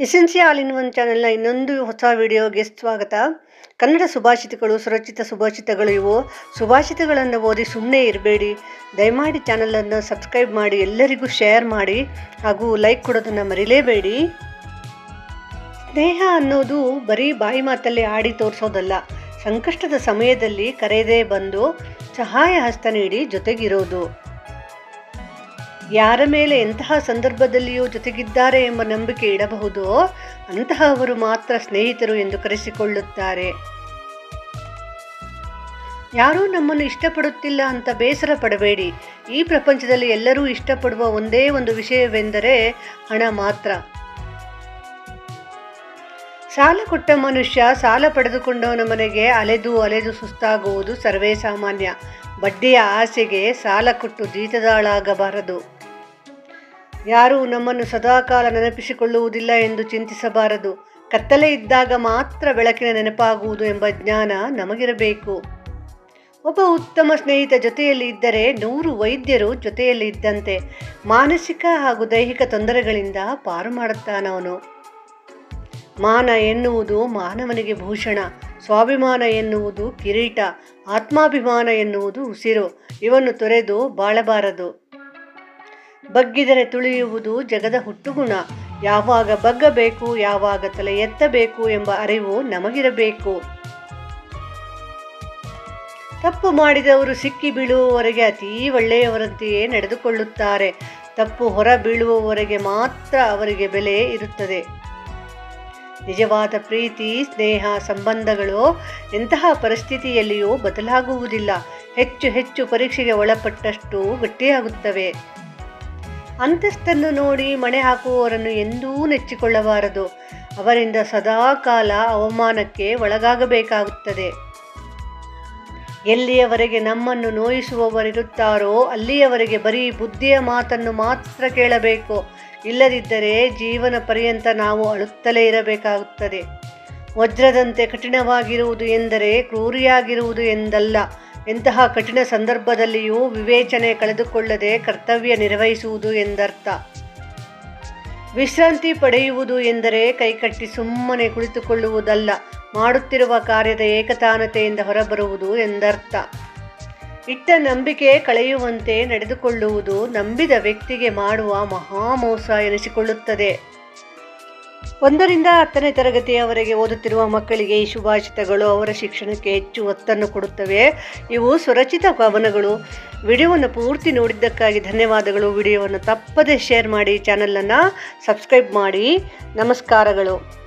Essential in one ಚಾನೆಲ್ನ ಇನ್ನೊಂದು ಹೊಸ ವಿಡಿಯೋಗೆ ಸ್ವಾಗತ ಕನ್ನಡ ಸುಭಾಷಿತಗಳು ಸುರಕ್ಷಿತ ಸುಭಾಷಿತಗಳು ಇವು ಸುಭಾಷಿತಗಳನ್ನು ಓದಿ ಸುಮ್ಮನೆ ಇರಬೇಡಿ ದಯಮಾಡಿ ಚಾನಲನ್ನು ಸಬ್ಸ್ಕ್ರೈಬ್ ಮಾಡಿ ಎಲ್ಲರಿಗೂ ಶೇರ್ ಮಾಡಿ ಹಾಗೂ ಲೈಕ್ ಕೊಡೋದನ್ನು ಮರಿಲೇಬೇಡಿ ಸ್ನೇಹ ಅನ್ನೋದು ಬರೀ ಬಾಯಿ ಮಾತಲ್ಲಿ ಆಡಿ ತೋರಿಸೋದಲ್ಲ ಸಂಕಷ್ಟದ ಸಮಯದಲ್ಲಿ ಕರೆಯದೇ ಬಂದು ಸಹಾಯ ಹಸ್ತ ನೀಡಿ ಜೊತೆಗಿರೋದು ಯಾರ ಮೇಲೆ ಎಂತಹ ಸಂದರ್ಭದಲ್ಲಿಯೂ ಜೊತೆಗಿದ್ದಾರೆ ಎಂಬ ನಂಬಿಕೆ ಇಡಬಹುದೋ? ಅಂತಹವರು ಮಾತ್ರ ಸ್ನೇಹಿತರು ಎಂದು ಕರೆಸಿಕೊಳ್ಳುತ್ತಾರೆ. ಯಾರೂ ನಮ್ಮನ್ನು ಇಷ್ಟಪಡುತ್ತಿಲ್ಲ ಅಂತ ಬೇಸರ ಪಡಬೇಡಿ. ಈ ಪ್ರಪಂಚದಲ್ಲಿ ಎಲ್ಲರೂ ಇಷ್ಟಪಡುವ ಒಂದೇ ಒಂದು ವಿಷಯವೆಂದರೆ ಹಣ ಮಾತ್ರ. ಸಾಲ ಕೊಟ್ಟ ಮನುಷ್ಯ ಸಾಲ ಪಡೆದುಕೊಂಡವನ ಮನೆಗೆ ಅಲೆದು ಅಲೆದು ಸುಸ್ತಾಗುವುದು ಸರ್ವೇ ಸಾಮಾನ್ಯ. ಬಡ್ಡಿಯ ಆಸೆಗೆ ಸಾಲ ಕೊಟ್ಟು ಜೀತದಾಳಾಗಬಾರದು. ಯಾರೂ ನಮ್ಮನ್ನು ಸದಾಕಾಲ ನೆನಪಿಸಿಕೊಳ್ಳುವುದಿಲ್ಲ ಎಂದು ಚಿಂತಿಸಬಾರದು. ಕತ್ತಲೆ ಇದ್ದಾಗ ಮಾತ್ರ ಬೆಳಕಿನ ನೆನಪಾಗುವುದು ಎಂಬ ಜ್ಞಾನ ನಮಗಿರಬೇಕು. ಒಬ್ಬ ಉತ್ತಮ ಸ್ನೇಹಿತ ಜೊತೆಯಲ್ಲಿ ಇದ್ದರೆ ನೂರು ವೈದ್ಯರು ಜೊತೆಯಲ್ಲಿ ಇದ್ದಂತೆ ಮಾನಸಿಕ ಹಾಗೂ ದೈಹಿಕ ತೊಂದರೆಗಳಿಂದ ಪಾರು ಮಾಡುತ್ತಾನವನು ಮಾನ ಎನ್ನುವುದು ಮಾನವನಿಗೆ ಭೂಷಣ, ಸ್ವಾಭಿಮಾನ ಎನ್ನುವುದು ಕಿರೀಟ, ಆತ್ಮಾಭಿಮಾನ ಎನ್ನುವುದು ಉಸಿರು, ಇವನ್ನು ತೊರೆದು ಬಾಳಬಾರದು. ಬಗ್ಗಿದರೆ ತುಳಿಯುವುದು ಜಗದ ಹುಟ್ಟುಗುಣ. ಯಾವಾಗ ಬಗ್ಗಬೇಕು, ಯಾವಾಗ ತಲೆ ಎತ್ತಬೇಕು ಎಂಬ ಅರಿವು ನಮಗಿರಬೇಕು. ತಪ್ಪು ಮಾಡಿದವರು ಸಿಕ್ಕಿ ಬೀಳುವವರೆಗೆ ಅತೀ ಒಳ್ಳೆಯವರಂತೆಯೇ ನಡೆದುಕೊಳ್ಳುತ್ತಾರೆ. ತಪ್ಪು ಹೊರ ಬೀಳುವವರೆಗೆ ಮಾತ್ರ ಅವರಿಗೆ ಬೆಲೆ ಇರುತ್ತದೆ. ನಿಜವಾದ ಪ್ರೀತಿ, ಸ್ನೇಹ, ಸಂಬಂಧಗಳು ಎಂತಹ ಪರಿಸ್ಥಿತಿಯಲ್ಲಿಯೂ ಬದಲಾಗುವುದಿಲ್ಲ. ಹೆಚ್ಚು ಹೆಚ್ಚು ಪರೀಕ್ಷೆಗೆ ಒಳಪಟ್ಟಷ್ಟು ಗಟ್ಟಿಯಾಗುತ್ತವೆ. ಅಂತಸ್ತನ್ನು ನೋಡಿ ಮಣೆ ಹಾಕುವವರನ್ನು ಎಂದೂ ನೆಚ್ಚಿಕೊಳ್ಳಬಾರದು. ಅವರಿಂದ ಸದಾಕಾಲ ಅವಮಾನಕ್ಕೆ ಒಳಗಾಗಬೇಕಾಗುತ್ತದೆ. ಎಲ್ಲಿಯವರೆಗೆ ನಮ್ಮನ್ನು ನೋಯಿಸುವವರಿರುತ್ತಾರೋ ಅಲ್ಲಿಯವರೆಗೆ ಬರೀ ಬುದ್ಧಿಯ ಮಾತನ್ನು ಮಾತ್ರ ಕೇಳಬೇಕು. ಇಲ್ಲದಿದ್ದರೆ ಜೀವನ ಪರ್ಯಂತ ನಾವು ಅಳುತ್ತಲೇ ಇರಬೇಕಾಗುತ್ತದೆ. ವಜ್ರದಂತೆ ಕಠಿಣವಾಗಿರುವುದು ಎಂದರೆ ಕ್ರೂರಿಯಾಗಿರುವುದು ಎಂದಲ್ಲ. ಎಂತಹ ಕಠಿಣ ಸಂದರ್ಭದಲ್ಲಿಯೂ ವಿವೇಚನೆ ಕಳೆದುಕೊಳ್ಳದೆ ಕರ್ತವ್ಯ ನಿರ್ವಹಿಸುವುದು ಎಂದರ್ಥ. ವಿಶ್ರಾಂತಿ ಪಡೆಯುವುದು ಎಂದರೆ ಕೈಕಟ್ಟಿ ಸುಮ್ಮನೆ ಕುಳಿತುಕೊಳ್ಳುವುದಲ್ಲ, ಮಾಡುತ್ತಿರುವ ಕಾರ್ಯದ ಏಕತಾನತೆಯಿಂದ ಹೊರಬರುವುದು ಎಂದರ್ಥ. ಇಟ್ಟ ನಂಬಿಕೆ ಕಳೆಯುವಂತೆ ನಡೆದುಕೊಳ್ಳುವುದು ನಂಬಿದ ವ್ಯಕ್ತಿಗೆ ಮಾಡುವ ಮಹಾಮೋಸ ಎನಿಸಿಕೊಳ್ಳುತ್ತದೆ. ಒಂದರಿಂದ ಹತ್ತನೇ ತರಗತಿಯವರೆಗೆ ಓದುತ್ತಿರುವ ಮಕ್ಕಳಿಗೆ ಈ ಶುಭಾಷಿತಗಳು ಅವರ ಶಿಕ್ಷಣಕ್ಕೆ ಹೆಚ್ಚು ಒತ್ತನ್ನು ಕೊಡುತ್ತವೆ. ಇವು ಸುರಚಿತ ಕವನಗಳು ವಿಡಿಯೋವನ್ನು ಪೂರ್ತಿ ನೋಡಿದ್ದಕ್ಕಾಗಿ ಧನ್ಯವಾದಗಳು. ವಿಡಿಯೋವನ್ನು ತಪ್ಪದೇ ಶೇರ್ ಮಾಡಿ, ಚಾನಲನ್ನು ಸಬ್ಸ್ಕ್ರೈಬ್ ಮಾಡಿ. ನಮಸ್ಕಾರಗಳು.